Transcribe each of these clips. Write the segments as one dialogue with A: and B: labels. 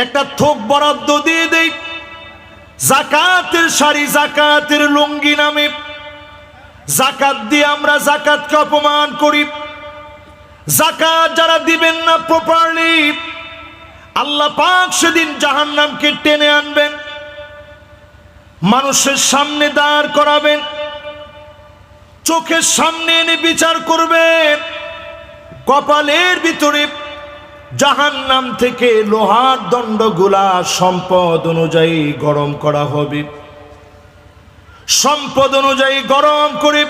A: একটা থোক বরাদ্দ দিয়ে দেই। জাকাতের শাড়ি জাকাতের লুঙ্গি নামে। জাকাত দিয়ে আমরা জাকাতকে অপমান করি। জাকাত যারা দিবেন না প্রপারলি আল্লাহ পাক সেদিন জাহান্নামকে টেনে আনবেন। মানুষের সামনে দাঁড় করাবেন। চোখের সামনে এনে বিচার করবেন। কপালের ভিতরে জাহান্নাম থেকে লোহার দণ্ডগুলা সম্পদ অনুযায়ী গরম করা হবে। সম্পদ অনুযায়ী গরম করে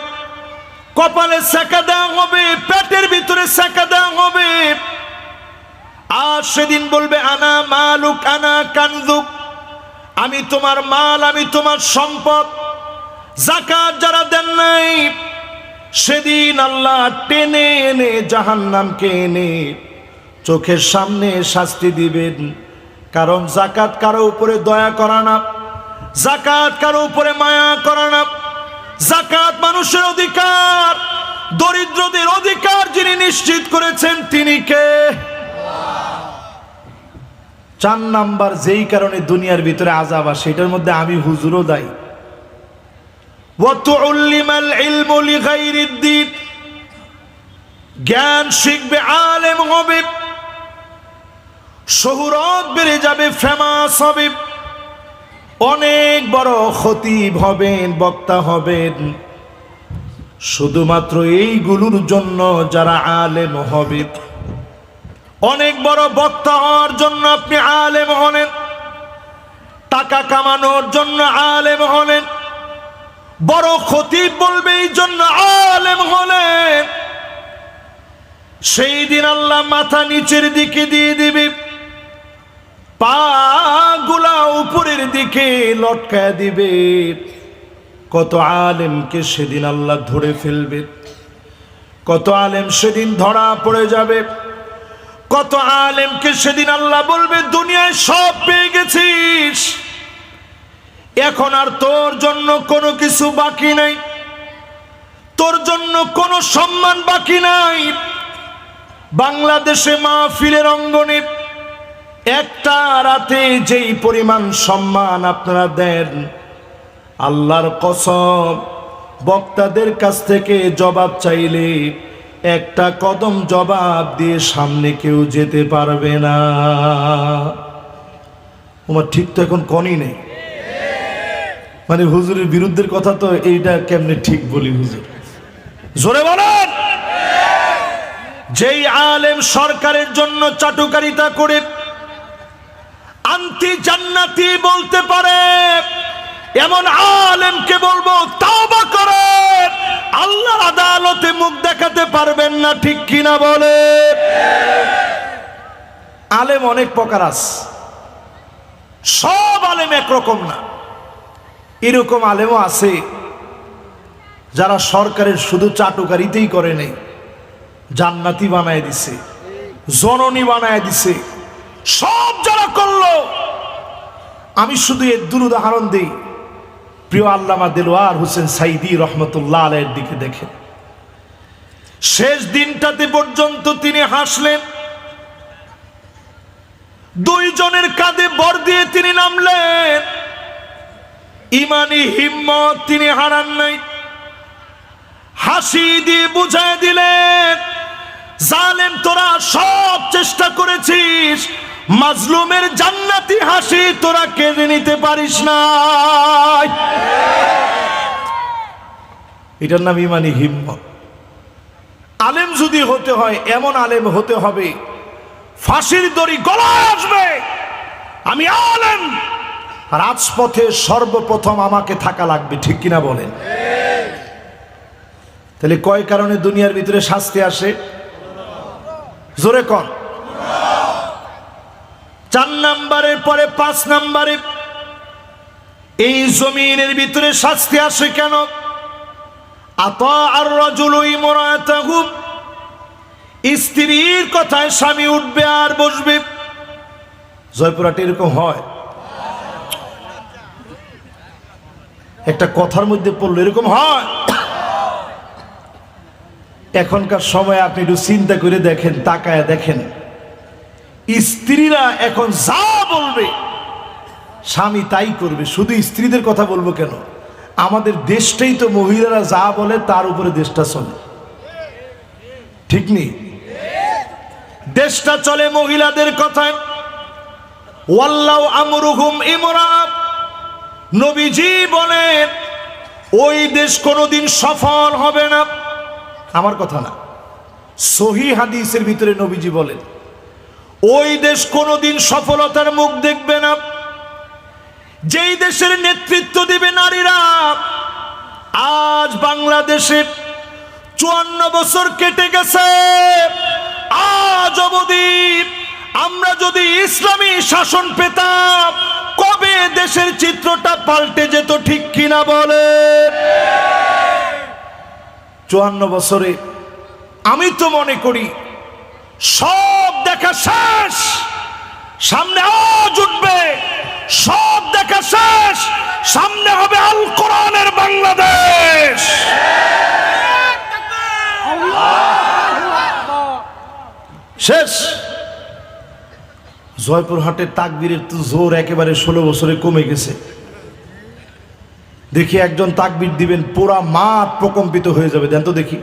A: কপালে সেকা দেওয়া হবে, পেটের ভিতরে সেকা দেওয়া হবে। আর সেদিন বলবে, আনা মালুক, আনা কানজুক। আমি তোমার মাল, আমি তোমার সম্পদ। জাকাত যারা দেন নাই, সেদিন আল্লাহ টেনে এনে জাহান্নামকে এনে চোখের সামনে শাস্তি দিবেন। কারণ জাকাত কারও উপরে দয়া করা না। জাকাত কারও উপরে মায়া করা না। জাকাত মানুষের অধিকার, দরিদ্রদের অধিকার যিনি নিশ্চিত করেছেন তিনি কে? চার নাম্বার যেই কারণে দুনিয়ার ভিতরে আজাব আসে, এটার মধ্যে আমি হুজুরও দায়ী। জ্ঞান শিখবে আলেম হবে। শহুরত বেড়ে যাবে ফেমাস হবে। অনেক বড় খতিব হবেন, বক্তা হবেন। শুধুমাত্র এইগুলোর জন্য যারা আলেম হবে। অনেক বড় বক্তা হওয়ার জন্য আপনি আলেম হলেন। টাকা কামানোর জন্য আলেম হলেন। বড় খতিব বলবে এই জন্য আলেম হলেন। সেই দিন আল্লাহ মাথা নিচের দিকে দিয়ে দিবে। পা গুলা উপরের দিকে লটকায় দিবে। কত আলেমকে সেদিন আল্লাহ ধরে ফেলবে। কত আলেম সেদিন ধরা পড়ে যাবে। কত আলেমকে সেদিন আল্লাহ বলবে, দুনিয়ায় সব পেয়ে গেছিস। এখন আর তোর জন্য কোনো কিছু বাকি নাই। তোর জন্য কোনো সম্মান বাকি নাই। বাংলাদেশে মাহফিলের অঙ্গনে একটা রাতে যেই পরিমাণ সম্মান আপনারা দেন, আল্লাহর কসম, বক্তাদের কাছ থেকে জবাব চাইলে একটা কদম জবাব দিয়ে সামনে কেউ যেতে পারবে না। তোমার ঠিক তো এখন কনই নেই। মানে হুজুরের বিরুদ্ধের কথা তো এইটা কেমনে ঠিক বলি হুজুর? জোরে বলেন! যেই আলেম সরকারের জন্য চাটুকারিতা করে আন্তি জান্নাতি বলতে পারে। এমন আলেমকে বলব, তাওবা করে। আল্লাহর আদালতে মুখ দেখাতে পারবেন না, ঠিক কিনা বলে। আলেম অনেক প্রকার আছে। সব আলেম একরকম না। এরকম আলেমও আছে যারা সরকারের শুধু চাটুকারিতেই করে নেই। জান্নাতি বানায় দিছে, জননী বানায় দিছে। সব যারা করল, আমি শুধু এর দূর উদাহরণ দিই। প্রিয় আল্লামা দেলোয়ার হোসেন সাইদি রহমতুল্লাহ আলের দিকে দেখেন। শেষ দিনটাতে পর্যন্ত তিনি হাসলেন। দুইজনের কাঁধে বর দিয়ে তিনি নামলেন। ইমানি হিম্মত তিনি হারান নাই। হাসি দিয়ে বুঝায় দিলেন, জালেম, তোরা সব চেষ্টা করেছিস মাজলুমের জান্নাতি হাসি তোরা কেড়ে নিতে পারিস না। এটার নাম ইমানি হিম্মত। আলেম যদি হতে হয়, এমন আলেম হতে হবে, ফাঁসির দড়ি গলায় আসবে। আমি আলেম। রাজপথে সর্বপ্রথম আমাকে থাকা লাগবে, ঠিক কিনা বলেন? তাহলে কয় কারণে দুনিয়ার ভিতরে শাস্তি আসে? জোরে কর চার নাম্বারের পরে পাঁচ নাম্বারে। এই জমিনের ভিতরে শাস্তি আসে কেন? আর স্ত্রীর কথায় স্বামী উঠবে আর বসবে। জয়পুরাটি এরকম হয়। একটা কথার মধ্যে পড়ল এরকম হয়। এখনকার সময় আপনি একটু চিন্তা করে দেখেন, তাকায় দেখেন। স্ত্রীরা এখন যা বলবে, স্বামী তাই করবে। শুধু স্ত্রীদের কথা বলব কেন? আমাদের দেশটাই তো মহিলারা যা বলে তার উপরে দেশটা চলে। ঠিক নেই? দেশটা চলে মহিলাদের কথায়। বলেন, ওই দেশ কোনোদিন সফল হবে না। আমার কথা না। সহি হাদিসের ভিতরে নবীজি বলেন ওই দেশ কোনোদিন সফলতার মুখ দেখবে না। যেই দেশের নেতৃত্ব দিবে নারীরা, আজ বাংলাদেশে চুয়ান্ন বছর কেটে গেছে। আজ অবধি আমরা যদি ইসলামী শাসন পেতাম, কবে দেশের চিত্রটা পাল্টে যেত ঠিক কিনা বলে? চুয়ান্ন বছরে আমি তো মনে করি সব দেখা শেষ। সামনে আজ উঠবে। সব দেখা শেষ। সামনে হবে আল কোরআনের বাংলাদেশ। শেষ। জয়পুরহাটের তাকবীরের তো জোর একেবারে ষোলো বছরে কমে গেছে। দেখি একজন তাকবীর দিবেন, পুরা মাঠ প্রকম্পিত হয়ে যাবে। দেন তো দেখি।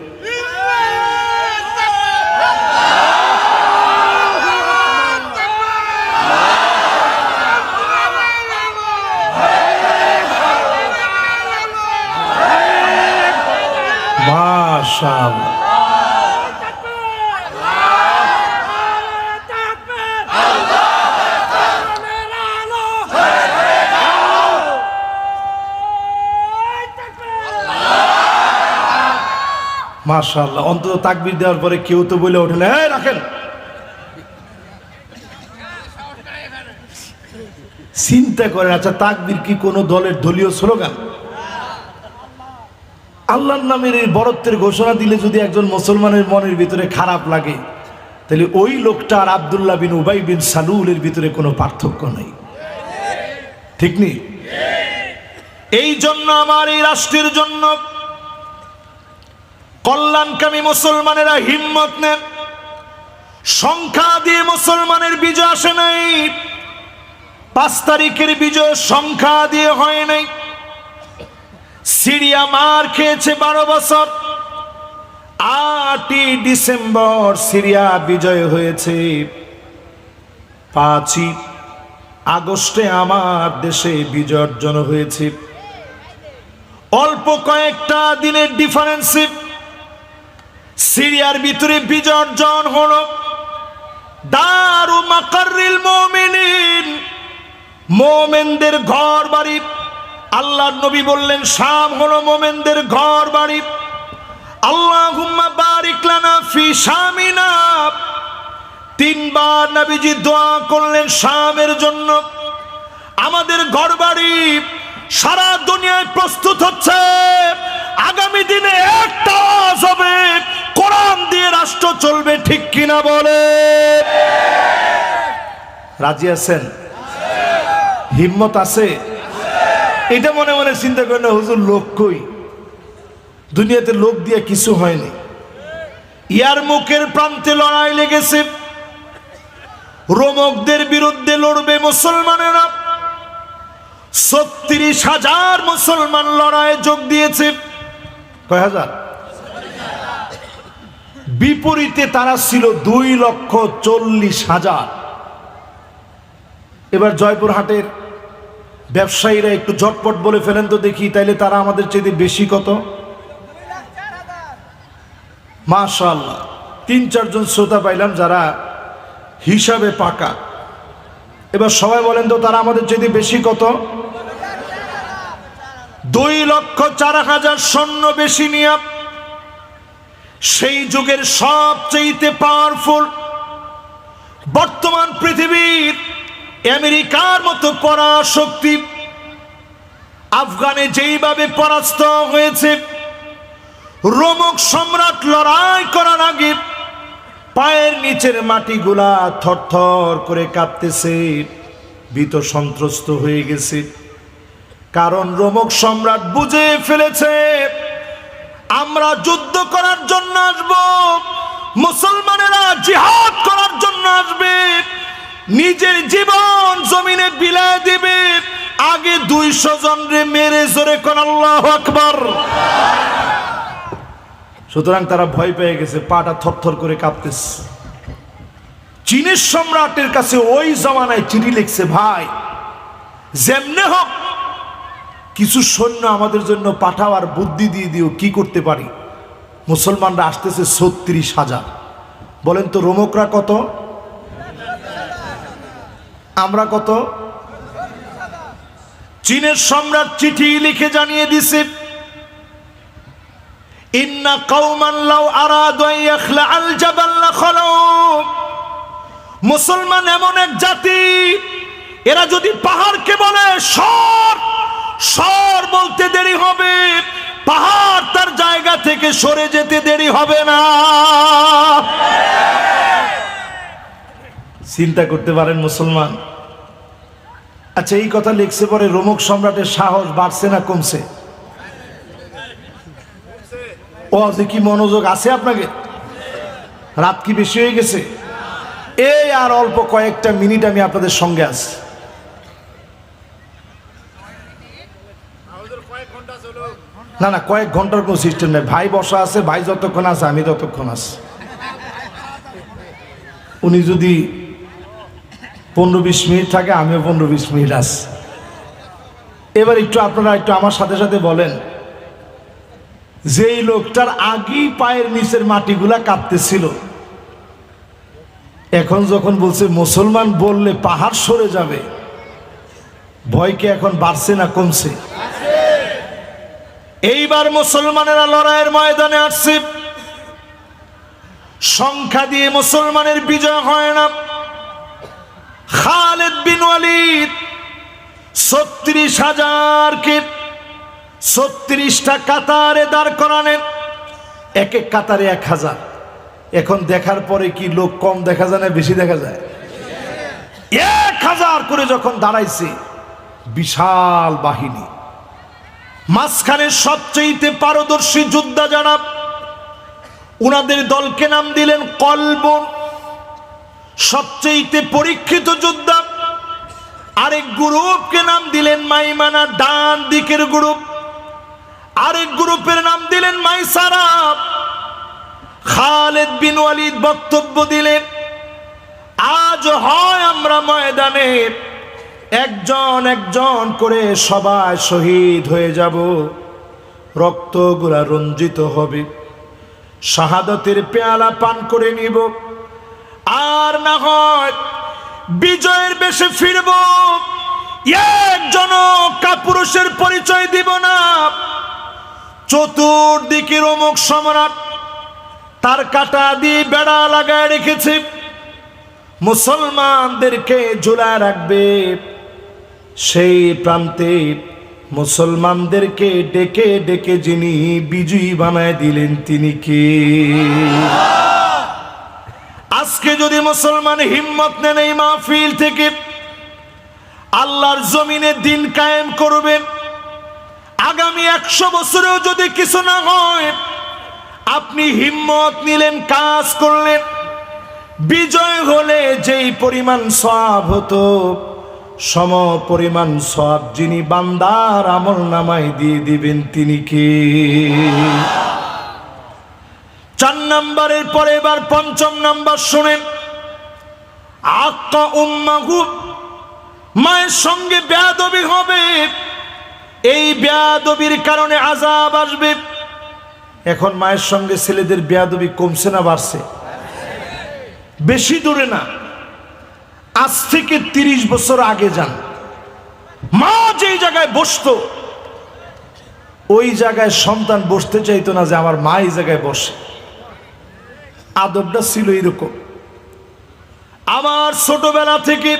A: মাশাআল্লাহ মাশাআল্লাহ, অন্তত তাকবীর দেওয়ার পরে কেউ তো বলে ওঠে না। রাখেন। চিন্তা করেন আচ্ছা তাকবির কি কোনো দলের দলীয় স্লোগান? আল্লাহর নামের এই বরত্বের ঘোষণা দিলে যদি একজন মুসলমানের মনের ভিতরে খারাপ লাগে, তাহলে ওই লোকটা আর আবদুল্লাহ বিন উবাই বিন সালুলের ভিতরে কোনো পার্থক্য নেই। ঠিক নেই এই জন্য আমার এই রাষ্ট্রের জন্য কল্যাণকামী মুসলমানেরা হিম্মত নেন। সংখ্যা দিয়ে মুসলমানের বিজয় আসে নাই। পাঁচ তারিখের বিজয় সংখ্যা দিয়ে হয় নাই। সিরিয়া মার খেয়েছে বারো বছর। আটই ডিসেম্বর সিরিয়া বিজয় হয়েছে। পাঁচই আগস্টে আমার দেশে বিজয় অর্জন হয়েছে। অল্প কয়েকটা দিনের ডিফারেন্সে সিরিয়ার ভিতরে বিজয় অর্জন হলো। দারু মাকারিল মুমিনিন, মোমেনদের ঘর বাড়ি আল্লাহর নবী বললেন শাম হলো মোমেনদের ঘর বাড়ি আল্লাহুম্মা বারিক ফি শামিনা। তিনবার নবীজি দোয়া করলেন শামের জন্য। আমাদের ঘর বাড়ি সারা দুনিয়ায় প্রস্তুত হচ্ছে। আগামী দিনে একটা আওয়াজ কোরআন দিয়ে রাষ্ট্র চলবে, ঠিক কিনা বলে? রাজি আছেন? হিম্মত আছে? এটা মনে মনে চিন্তা করেন না, হুজুর, লোক কই? দুনিয়াতে লোক দিয়ে কিছু হয়নি ইয়ার মুখের প্রান্তে লড়াই লেগেছে। রোমকদের বিরুদ্ধে লড়বে মুসলমানেরা। ছত্রিশ হাজার মুসলমান লড়াইয়ে যোগ দিয়েছে। কয় হাজার? বিপরীতে তারা ছিল দুই লক্ষ চল্লিশ হাজার। এবার জয়পুরহাটের ব্যবসায়ীরা একটু ঝটপট বলে ফেলেন তো দেখি, তাইলে তারা আমাদের চেয়ে বেশি কত? মাশাল্লাহ তিন, চারজন শ্রোতা পাইলাম যারা হিসাবে পাকা। এবার সবাই বলেন তো তারা আমাদের চেয়ে বেশি কত? দুই লক্ষ চার হাজার সৈন্য বেশি নিয়ে সেই যুগের সবচেয়ে পাওয়ারফুল বর্তমান পৃথিবীর আমেরিকার মতো পরাশক্তি। আফগানে যেইভাবে পরাস্ত হয়েছে, রোমক সম্রাট লড়াই করার আগে পায়ের নিচের মাটিগুলা থরথর করে কাঁপতেছে, ভীত সন্ত্রস্ত হয়ে গেছে। কারণ রোমক সম্রাট বুঝে ফেলেছে, আমরা যুদ্ধ করার জন্য আসব, মুসলমানেরা জিহাদ করার জন্য আসবে। নিজের জীবন জমিনে বিলায় দিবে। আগে দুইশো জন রে মেরে জোরে কোন, আল্লাহ আকবর। সুতরাং তারা ভয় পেয়ে গেছে, পাটা থরথর করে কাঁপতেছে। চীনের সম্রাটের কাছে ওই জমানায় চিঠি লিখছে, ভাই, যেমনে হোক, কিছু সৈন্য আমাদের জন্য পাঠাও আর বুদ্ধি দিয়ে দিও, কি করতে পারি? মুসলমানরা আসতেছে ছত্রিশ হাজার। বলেন তো, রোমকরা কত? আমরা কত? চীনের সম্রাট চিঠি লিখে জানিয়ে দিছে মুসলমান এমন এক জাতি, এরা যদি পাহাড়কে বলে, সর সর বলতে দেরি হবে, পাহাড় তার জায়গা থেকে সরে যেতে দেরি হবে না। চিন্তা করতে পারেন মুসলমান? আচ্ছা এই কথা লিখছে পরে রোমক সম্রাটের সাহস বাড়ছে না কমছে? ও যে কি মনোযোগ আছে আপনাকে? রাত কি বেশি হয়ে গেছে? এই আর অল্প কয়েকটা মিনিট আমি আপনাদের সঙ্গে আছি। না না, কয়েক ঘণ্টার কোনো সিস্টেম নেই। ভাই বসা আছে, ভাই যতক্ষণ আছে, আমি ততক্ষণ আছি। উনি যদি পনেরো বিশ মিনিট থাকে, আমিও পনেরো বিশ মিনিট আছি। এবার একটু আপনারা একটু আমার সাথে সাথে বলেন, যেই লোকটার আগেই পায়ের নিচের মাটিগুলা কাঁপতেছিল, এখন যখন বলছে মুসলমান বললে পাহাড় সরে যাবে ভয়কে এখন বাড়ছে না কমছে? এইবার মুসলমানেরা লড়াইয়ের ময়দানে আসছে। সংখ্যা দিয়ে মুসলমানের বিজয় হয় না। খালেদ বিন ওয়ালিদ, ছত্রিশ হাজারকে ছত্রিশটা কাতারে দাঁড় করানেন এক এক কাতারে এক হাজার। এখন দেখার পরে কি লোক কম দেখা যায় না বেশি দেখা যায়? এক হাজার করে যখন দাঁড়াইছে, বিশাল বাহিনী। মাঝখানে সবচেয়ে পারদর্শী যোদ্ধা যারা উনাদের দলকে নাম দিলেন কলবন। সবচেয়ে পরীক্ষিত যোদ্ধা, আরেক গ্রুপকে নাম দিলেন মাইমানা, ডান দিকের গ্রুপ। আরেক গ্রুপের নাম দিলেন মাইসারা খালেদ বিন ওয়ালিদ বক্তব্য দিলেন, আজ হয় আমরা ময়দানে, একজন একজন করে সবাই শহীদ হয়ে যাব। রক্তগুলা রঞ্জিত হবে, শাহাদতের পেয়ালা পান করে নিব। আর না হয় বিজয়ের বেশে ফিরব। একজন কাপুরুষের পরিচয় দিব না। চতুর্দিকের অমুক সম্রাট তার কাটা দিয়ে বেড়া লাগায় রেখেছে। মুসলমানদেরকে ঝুলায় রাখবে। সেই প্রান্তে মুসলমানদেরকে ডেকে ডেকে যিনি বিজয়ী বানায় দিলেন তিনি কে? আজকে যদি মুসলমান হিম্মত নেন এই মাহফিল থেকে, আল্লাহর জমিনে দিন কায়েম করবেন। আগামী একশো বছরেও যদি কিছু না হয়, আপনি হিম্মত নিলেন, কাজ করলেন, বিজয় হলে যেই পরিমাণ সব হতো, সম পরিমাণ সব যিনি বান্দার আমল নামায় দিয়ে দিবেন তিনি কে? চার নাম্বারের পরে এবার পঞ্চম নাম্বার শোনেন। আক্কা উম্মাহু, মায়ের সঙ্গে বেয়াদবি হবে। এই বেয়াদবির কারণে আজাব আসবে। এখন মায়ের সঙ্গে ছেলেদের বেয়াদবি কমছে না, বাড়ছে। বেশি দূরে না। আজ থেকে তিরিশ বছর আগে যান। মা যেই জায়গায় বসতো, ওই জায়গায় সন্তান বসতে চাইতো না যে আমার মা এই জায়গায় বসে। আদবটা ছিল এরকম আমার ছোটবেলা থেকে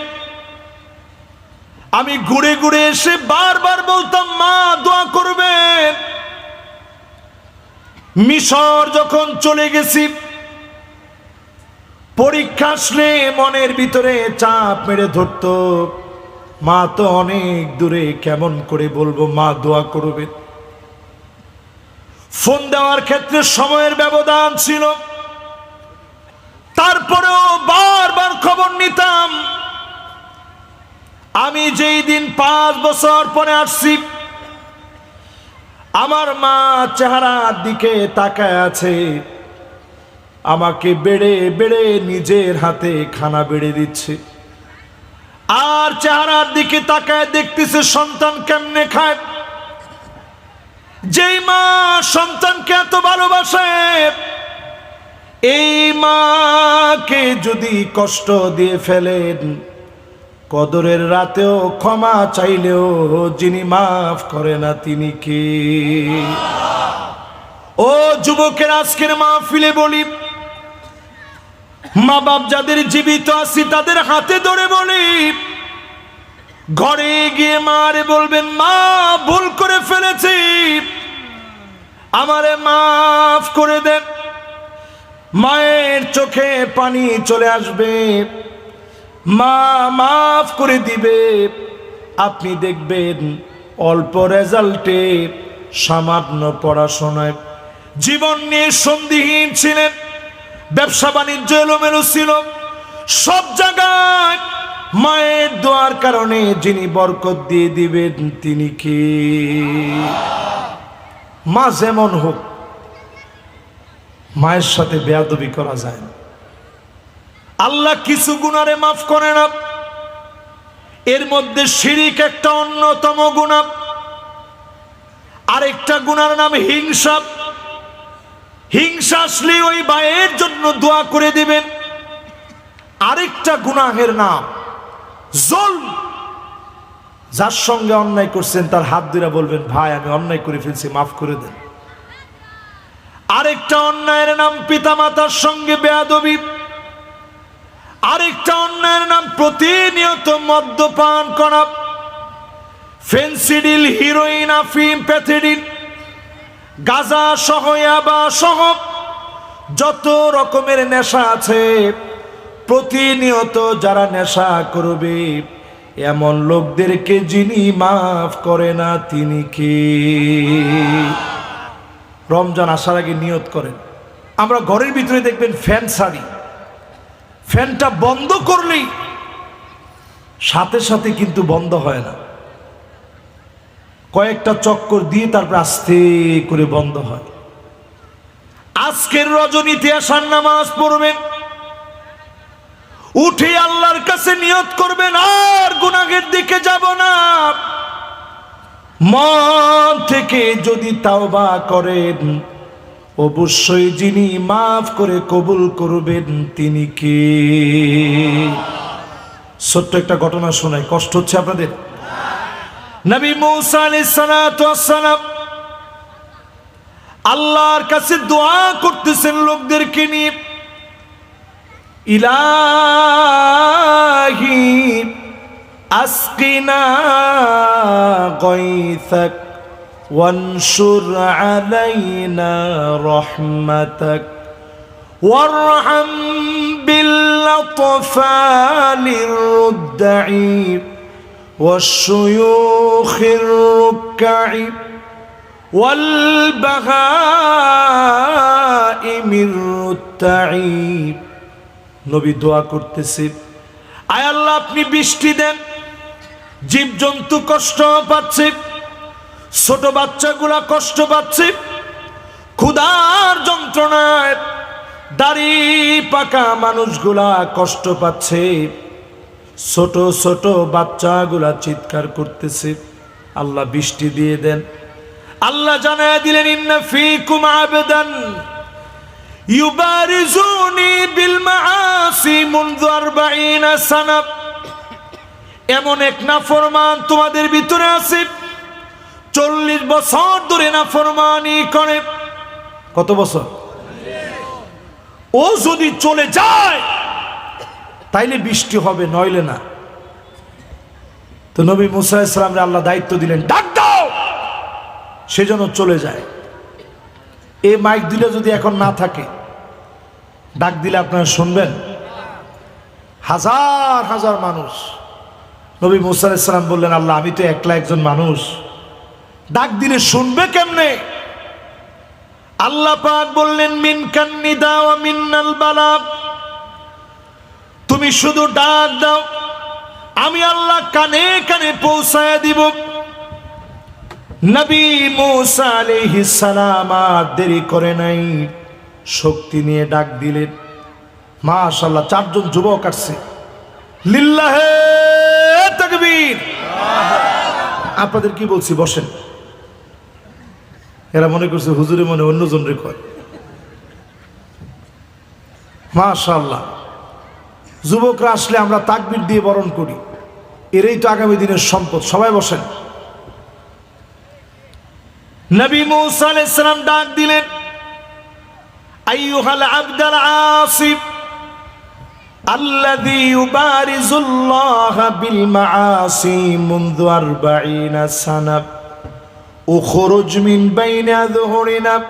A: আমি ঘুরে ঘুরে এসে বারবার বলতাম, মা, দোয়া করবেন। মিশর যখন চলে গেছি, পরীক্ষা আসলে মনের ভিতরে চাপ মেরে ধরতো। মা, তো অনেক দূরে, কেমন করে বলব? মা, দোয়া করবে ফোন দেওয়ার ক্ষেত্রে সময়ের ব্যবধান ছিল। তারপরেও বারবার খবর নিতাম। আমি যেই দিন পাঁচ বছর পরে আসছি, আমার মা চেহারার দিকে তাকায় আছে। আমাকে বেড়ে বেড়ে নিজের হাতে খানা বেড়ে দিচ্ছে। আর চেহারার দিকে তাকায় দেখতেছে সন্তান কেমনে খায়। যেই মা সন্তানকে এত ভালোবাসে এই মাকে যদি কষ্ট দিয়ে ফেলেন, কদরের রাতেও ক্ষমা চাইলেও যিনি মাফ করে না, তিনি কে? ও যুবকের আজকের মাহফিলে বলি মা বাপ যাদের জীবিত আছি তাদের হাতে ধরে বলি, ঘরে গিয়ে মারে বলবেন, মা, ভুল করে ফেলেছি। আমারে মাফ করে দেন। মায়ের চোখে পানি চলে আসবে। মা মাফ করে দিবে। আপনি দেখবেন অল্প রেজাল্টে সামান্য পড়াশোনায় জীবন নিয়ে সন্দিহীন ছিলেন। ব্যবসা বাণিজ্য এলোমেলো ছিল। সব জায়গায় মায়ের দোয়ার কারণে যিনি বরকত দিয়ে দিবেন তিনি কি? মা যেমন হোক মায়ের সাথে বেয়াদবি করা যায় না। আল্লাহ কিছু গুণারে মাফ করে না এর মধ্যে শিরিক একটা অন্যতম গুণা আরেকটা গুণার নাম হিংসা হিংসা আসলে ওই ভাইয়ের জন্য দোয়া করে দিবেন। আরেকটা গুনাহের নাম জল যার সঙ্গে অন্যায় করছেন, তার হাত ধরে বলবেন, ভাই, আমি অন্যায় করে ফেলছি, মাফ করে দেন। আরেকটা অন্যায়ের নাম পিতামাতার সঙ্গে বেয়াদবি। আরেকটা অন্যায়ের নাম প্রতিনিয়ত মদ্যপান করা। ফেন্সিডিল, হিরোইন, আফিম, প্যাথেডিন, গাজা সহ, ইয়াবা সহ যত রকমের নেশা আছে, প্রতিনিয়ত যারা নেশা করবে, এমন লোকদেরকে যিনি মাফ করে না, তিনি কে? রমজান আসার আগে নিয়ত করেন। আমরা ঘরের ভিতরে দেখবেন ফ্যান সারি ফ্যানটা বন্ধ করলেই সাথে সাথে কিন্তু বন্ধ হয় না। কয়েকটা চক্কর দিয়ে তারপর আস্তে করে বন্ধ হয়। আজকের রজনীতে আসার নামাজ পড়বেন। উঠে আল্লাহর কাছে নিয়ত করবেন, আর গুনাগের দিকে যাব না। মন থেকে যদি তাওবা করেন, অবশ্যই যিনি মাফ করে কবুল করবেন, তিনি কে? ছোট্ট একটা ঘটনা শোনায় কষ্ট হচ্ছে আপনাদের? নবী মৌসা আলাইসালাম আল্লাহর কাছে দোয়া করতেছেন লোকদেরকে নিয়ে, ইলাহি আসকিনা গাইসাক وانشر علينا رحمتك وارحم بالأطفال الردعين والشيوخ الركع والبهائم الرتعين নবী দোয়া করতেছে আয় আল্লাহ আপনি বৃষ্টি দেন জীবজন্তু কষ্ট পাচ্ছে, ছোট বাচ্চাগুলা কষ্ট পাচ্ছে, ক্ষুধার যন্ত্রণায় দাড়ি পাকা মানুষগুলা কষ্ট পাচ্ছে, ছোট ছোট বাচ্চাগুলা চিৎকার করতেছে। আল্লাহ বৃষ্টি দিয়ে দেন। আল্লাহ জানায় দিলেন, ইন্না ফিকুম আবেদান ইউবারিজুনি বিল মাআসি মুনযু 40 সানা এমন এক নাফরমান তোমাদের ভিতরে আছে। চল্লিশ বছর ধরে না নাফরমানি করে। কত বছর? ও যদি চলে যায়, তাইলে বৃষ্টি হবে, নইলে না। তো নবী মুসা ইসলামরে আল্লাহ দায়িত্ব দিলেন, ডাক দাও! সেজন্য চলে যায়। এ মাইক দিলে যদি এখন না থাকে, ডাক দিলে আপনারা শুনবেন? হাজার হাজার মানুষ। নবী মুসা বললেন, আল্লাহ, আমি তো একলা একজন মানুষ। ডাক দিলে শুনবে কেমনে? আল্লাহ পাক বললেন, মিন কান্নিদা দাও মিন্নাল বালাগ তুমি শুধু ডাক দাও। আমি আল্লাহ কানে কানে পৌঁছায় দিব। নবী দেরি করে নাই। শক্তি নিয়ে ডাক দিলেন। মাশাআল্লাহ, চারজন যুবক আসছে। লিল্লাহে! আপনাদের কি বলছি, বসেন। এরা মনে করছে হুজুরে মনে অন্যজন রে কয়। মাশাআল্লাহ। যুবকরা আসলে আমরা তাকবির দিয়ে বরণ করি। এরাই তো আগামী দিনের সম্পদ। সবাই বসেন। নবী মুসা আলাইহিস সালাম ডাক দিলেন, আইয়ুহাল আবদাল আসিফ। الذي يبارز الله بالمعاصي منذ أربعين سنة اخرج من بين أظهرنا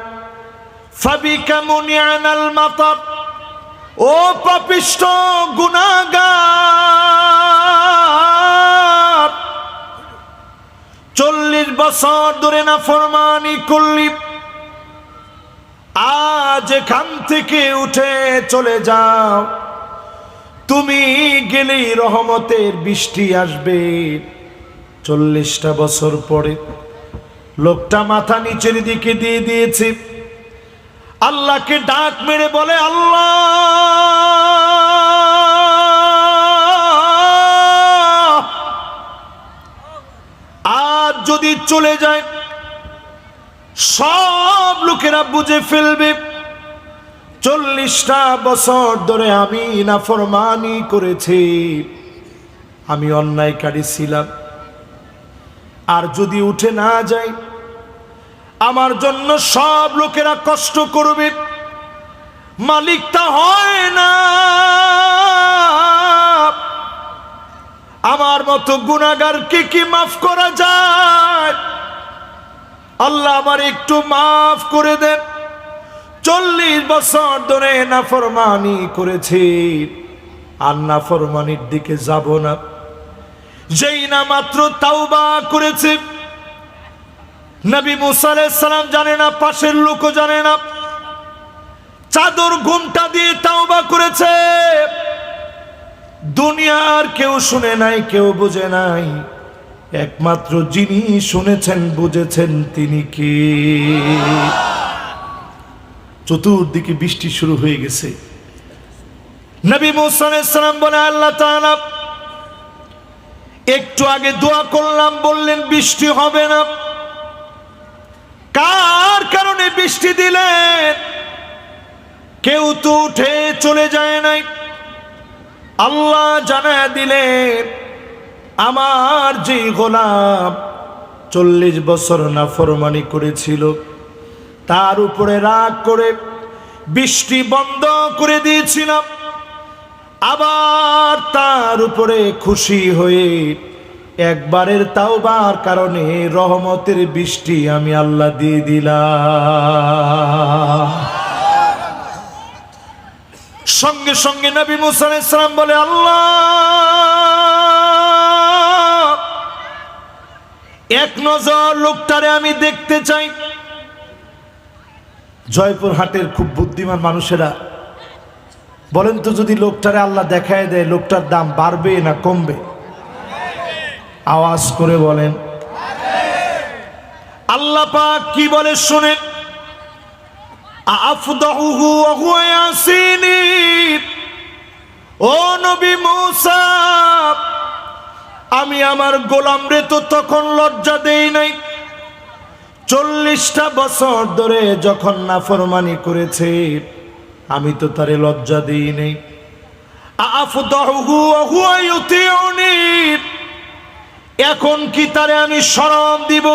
A: فبك منعنا المطر ও পাপিষ্ট গুনাগার চল্লিশ বছর ধরে না ফরমানি করলি আজ এখান থেকে উঠে চলে যাও তুমি গেলেই রহমতের বৃষ্টি আসবে। চল্লিশটা বছর পরে লোকটা মাথা নিচের দিকে দিয়ে দিয়েছে। আল্লাহকে ডাক মেরে বলে, আল্লাহ! আজ যদি চলে যায়, সব লোকেরা বুঝে ফেলবে। চল্লিশটা বছর ধরে আমি নাফরমানি করেছি। আমি অন্যায়কারী ছিলাম। আর যদি উঠে না যাই, আমার জন্য সব লোকেরা কষ্ট করবে। মালিকটা হয় না। আমার মতো গুণাগারকে কি মাফ করা যায়? আল্লাহ আমার একটু মাফ করে দেন। চল্লিশ বছর ধরে নাফরমানি করেছি। আর নাফরমানির দিকে যাব না। যেই না মাত্র তাওবা করেছে। নবী মুসা আলাইহিস সালাম জানে না, পাশের লোকও জানে না। চাদর ঘুমটা দিয়ে তাওবা করেছে। দুনিয়ার কেউ শুনে নাই, কেউ বুঝে নাই। একমাত্র যিনি শুনেছেন, বুঝেছেন তিনি কে? চতুর্দিকে বৃষ্টি শুরু হয়ে গেছে। নবী মুসা আলাইহিস বলে, আল্লাহ একটু আগে দোয়া করলাম, বললেন বৃষ্টি হবে না। কার কারণে বৃষ্টি দিলেন? কেউ তো উঠে চলে যায় নাই। আল্লাহ জানায় দিলেন, আমার যে গোলাম চল্লিশ বছর না ফরমানি করেছিল তার উপরে রাগ করে বৃষ্টি বন্ধ করে দিয়েছিলাম। আবার তার উপরে খুশি হয়ে একবারের তাওবার কারণে রহমতের বৃষ্টি আমি আল্লাহ দিয়ে দিলাম। সঙ্গে সঙ্গে নবী মুসা ইসলাম বলে, আল্লাহ, এক নজর লোকটারে আমি দেখতে চাই। জয়পুর হাটের খুব বুদ্ধিমান মানুষেরা, বলেন তো যদি লোকটারে আল্লাহ দেখায় দেয়, লোকটার দাম বাড়বে না কমবে? আওয়াজ করে বলেন, আল্লাহ পাক কি বলে শোনেন ও নবী মূসা, আমি আমার গোলাম রে তো তখন লজ্জা দেই নাই। চল্লিশটা বছর ধরে যখন নাফরমানি করেছে, আমি তো তারে লজ্জা দিই নেই। এখন কি তারে আমি শরম দিব?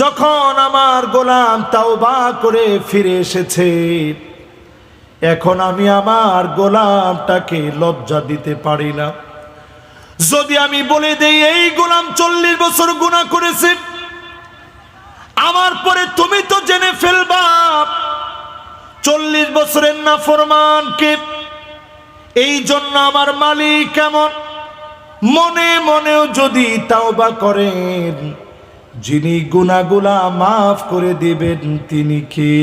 A: যখন আমার গোলাম তাও বা করে ফিরে এসেছে, এখন আমি আমার গোলামটাকে লজ্জা দিতে পারি না। যদি আমি বলে দেই, এই গোলাম চল্লিশ বছর গুণা করেছে আমার পরে তুমি তো জেনে ফেলবা। চল্লিশ বছরের না ফরমান কে? এই জন্য আমার মালিক কেমন মনে মনেও যদি তাওবা করেন, যিনি গুনাগুলা মাফ করে দিবেন, তিনি কে?